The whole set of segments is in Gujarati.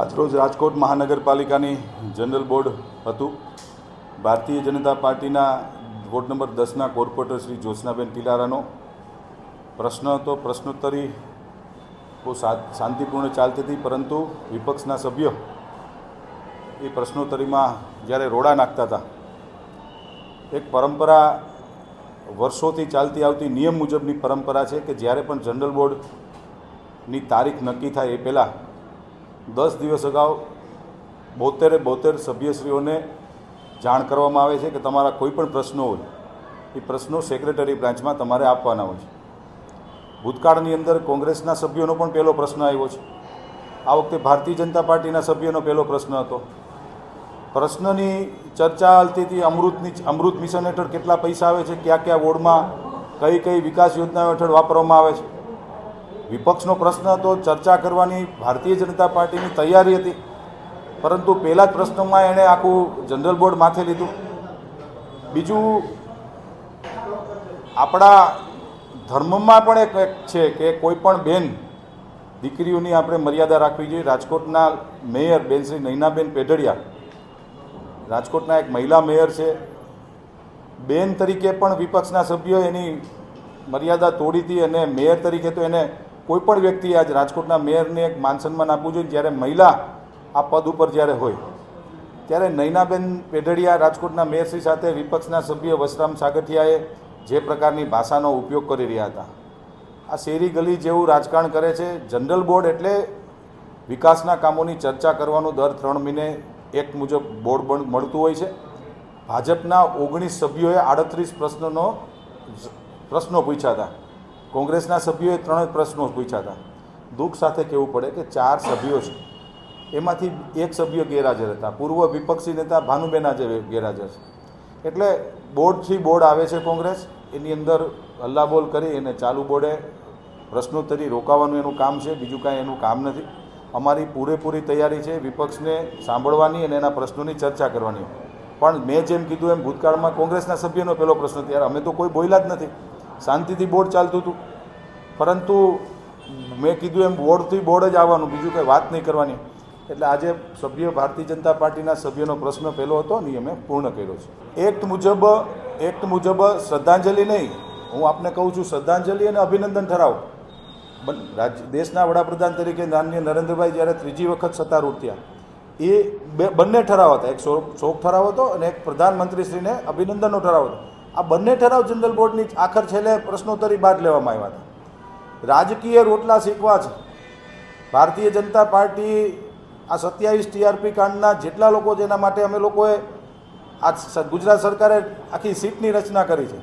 આજરોજ રાજકોટ મહાનગરપાલિકાની જનરલ બોર્ડ હતું. ભારતીય જનતા પાર્ટીના વોર્ડ નંબર દસના કોર્પોરેટર શ્રી જ્યોત્સનાબેન પિલારાનો. પ્રશ્ન હતો, પ્રશ્નોત્તરી બહુ શાંતિપૂર્ણ ચાલતી હતી, પરંતુ વિપક્ષના સભ્યો એ પ્રશ્નોત્તરીમાં જ્યારે રોડા નાખતા હતા, એક પરંપરા વર્ષોથી ચાલતી આવતી નિયમ મુજબની પરંપરા છે કે જ્યારે પણ જનરલ બોર્ડની તારીખ નક્કી થાય એ પહેલાં દસ દિવસ અગાઉ બોતેરે બોતેર સભ્યશ્રીઓને જાણ કરવામાં આવે છે કે તમારા કોઈ પણ પ્રશ્નો હોય, એ પ્રશ્નો સેક્રેટરી બ્રાન્ચમાં તમારે આપવાના હોય છે. ભૂતકાળની અંદર કોંગ્રેસના સભ્યોનો પણ પહેલો પ્રશ્ન આવ્યો છે. આ વખતે ભારતીય જનતા પાર્ટીના સભ્યોનો પહેલો પ્રશ્ન હતો. પ્રશ્નની ચર્ચા હાલતી હતી અમૃતની અમૃત મિશન હેઠળ કેટલા પૈસા આવે છે, કયા કયા વોર્ડમાં કઈ કઈ વિકાસ યોજનાઓ હેઠળ વાપરવામાં આવે છે? વિપક્ષનો પ્રશ્ન હતો, ચર્ચા કરવાની ભારતીય જનતા પાર્ટીની તૈયારી હતી. પરંતુ પહેલા જ પ્રશ્નમાં એણે આખું જનરલ બોર્ડ માથે લીધું. બીજું, આપણા ધર્મમાં પણ એક છે કે કોઈ પણ બેન દીકરીઓની આપણે મર્યાદા રાખવી જોઈએ. રાજકોટના મેયર બેન શ્રી નૈનાબેન પેઢડિયા, રાજકોટના એક મહિલા મેયર છે. બેન તરીકે પણ વિપક્ષના સભ્યો એની મર્યાદા તોડી હતી અને મેયર તરીકે તો એને કોઈ પણ વ્યક્તિ આજ રાજકોટના મેયરને એક માન સન્માન આપવું જોઈએ જ્યારે મહિલા આ પદ ઉપર જ્યારે હોય. ત્યારે નૈનાબેન પેઢડિયા રાજકોટના મેયરશ્રી સાથે વિપક્ષના સભ્ય વસરામ સાગઠિયાએ જે પ્રકારની ભાષાનો ઉપયોગ કરી રહ્યા હતા. આ શેરી ગલી જેવું રાજકારણ કરે છે. જનરલ બોર્ડ એટલે વિકાસના કામોની ચર્ચા કરવાનું દર ત્રણ મહિને એક મુજબ બોર્ડ પણ મળતું હોય છે. ભાજપના ઓગણીસ સભ્યોએ આડત્રીસ પ્રશ્નોનો પ્રશ્નો પૂછ્યા હતા. કોંગ્રેસના સભ્યોએ ત્રણ પ્રશ્નો પૂછ્યા હતા. દુઃખ સાથે કહેવું પડે કે ચાર સભ્યો છે. એમાંથી એક સભ્ય ગેરહાજર હતા. પૂર્વ વિપક્ષી નેતા ભાનુબેન આજે ગેરહાજર છે. એટલે બોર્ડથી બોર્ડ આવે છે કોંગ્રેસ. એની અંદર હલ્લાબોલ કરી અને ચાલુ બોર્ડે પ્રશ્નોત્તરી રોકાવાનું એનું કામ છે. બીજું કાંઈ એનું કામ નથી. અમારી પૂરેપૂરી તૈયારી છે વિપક્ષને સાંભળવાની અને એના પ્રશ્નોની ચર્ચા કરવાની. પણ મેં જેમ કીધું એમ ભૂતકાળમાં કોંગ્રેસના સભ્યનો પહેલો પ્રશ્ન ત્યારે, અમે તો કોઈ બોલ્યા જ નથી. શાંતિથી બોર્ડ ચાલતું હતું. પરંતુ મેં કીધું એમ બોર્ડથી બોર્ડ જ આવવાનું, બીજું કંઈ વાત નહીં કરવાની. એટલે આજે સભ્ય ભારતીય જનતા પાર્ટીના સભ્યનો પ્રશ્ન પહેલો હતો ને અમે પૂર્ણ કર્યો છે. એક્ટ મુજબ એક્ટ મુજબ શ્રદ્ધાંજલિ નહીં. હું આપને કહું છું, શ્રદ્ધાંજલિ અને અભિનંદન ઠરાવ. રાજ્ય, દેશના વડાપ્રધાન તરીકે માનનીય નરેન્દ્રભાઈ જ્યારે ત્રીજી વખત સત્તારૂઢ થયા એ બે, બંને ઠરાવ હતા. એક શોક ઠરાવ હતો અને એક પ્રધાનમંત્રીશ્રીને અભિનંદનનો ઠરાવ હતો. આ બંને ઠરાવ જનરલ બોર્ડની આખર છેલ્લે પ્રશ્નોત્તરી બાદ લેવામાં આવ્યા હતા. રાજકીય રોટલા શીખવા છે. ભારતીય જનતા પાર્ટી આ સત્યાવીસ ટીઆરપી કાંડના જેટલા લોકો જેના માટે અમે લોકોએ આ ગુજરાત સરકારે આખી સીટની રચના કરી છે.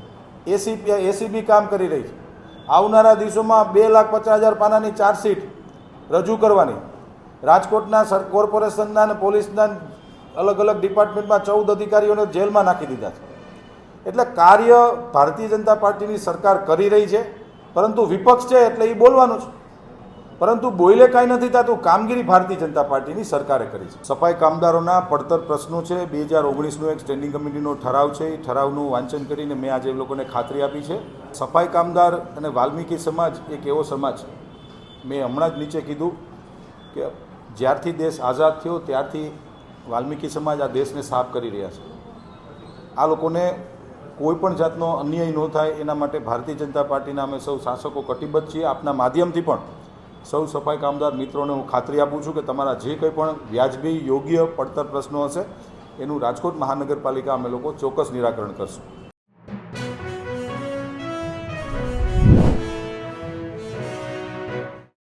એસી, એસીબી કામ કરી રહી છે. આવનારા દિવસોમાં બે લાખ પચાસ હજાર પાનાની ચાર્જશીટ રજૂ કરવાની. રાજકોટના સર, કોર્પોરેશનના અને પોલીસના અલગ અલગ ડિપાર્ટમેન્ટમાં ચૌદ અધિકારીઓને જેલમાં નાખી દીધા છે. એટલે કાર્ય ભારતીય જનતા પાર્ટીની સરકાર કરી રહી છે, પરંતુ વિપક્ષ છે એટલે એ બોલવાનું છે. પરંતુ બોલે કાંઈ નથી થતું કામગીરી ભારતીય જનતા પાર્ટીની સરકારે કરી છે. સફાઈ કામદારોના પડતર પ્રશ્નો છે, બે હજાર ઓગણીસનો એક સ્ટેન્ડિંગ કમિટીનો ઠરાવ છે, એ ઠરાવનું વાંચન કરીને મેં આજે લોકોને ખાતરી આપી છે. સફાઈ કામદાર અને વાલ્મીકી સમાજ એક એવો સમાજ મેં હમણાં જ નીચે કીધું કે જ્યારથી દેશ આઝાદ થયો, ત્યારથી વાલ્મીકી સમાજ આ દેશને સાફ કરી રહ્યા છે. આ લોકોને કોઈ પણ જાતનો અન્યાય ન થાય એના માટે ભારતીય જનતા પાર્ટીના અમે સૌ શાસકો કટિબદ્ધ છીએ. આપના માધ્યમથી પણ સૌ સફાઈ કામદાર મિત્રોને હું ખાતરી આપું છું કે તમારા જે કંઈ પણ વ્યાજબી, યોગ્ય, પડતર પ્રશ્નો હશે, એનું રાજકોટ મહાનગરપાલિકા અમે લોકો ચોક્કસ નિરાકરણ કરશું.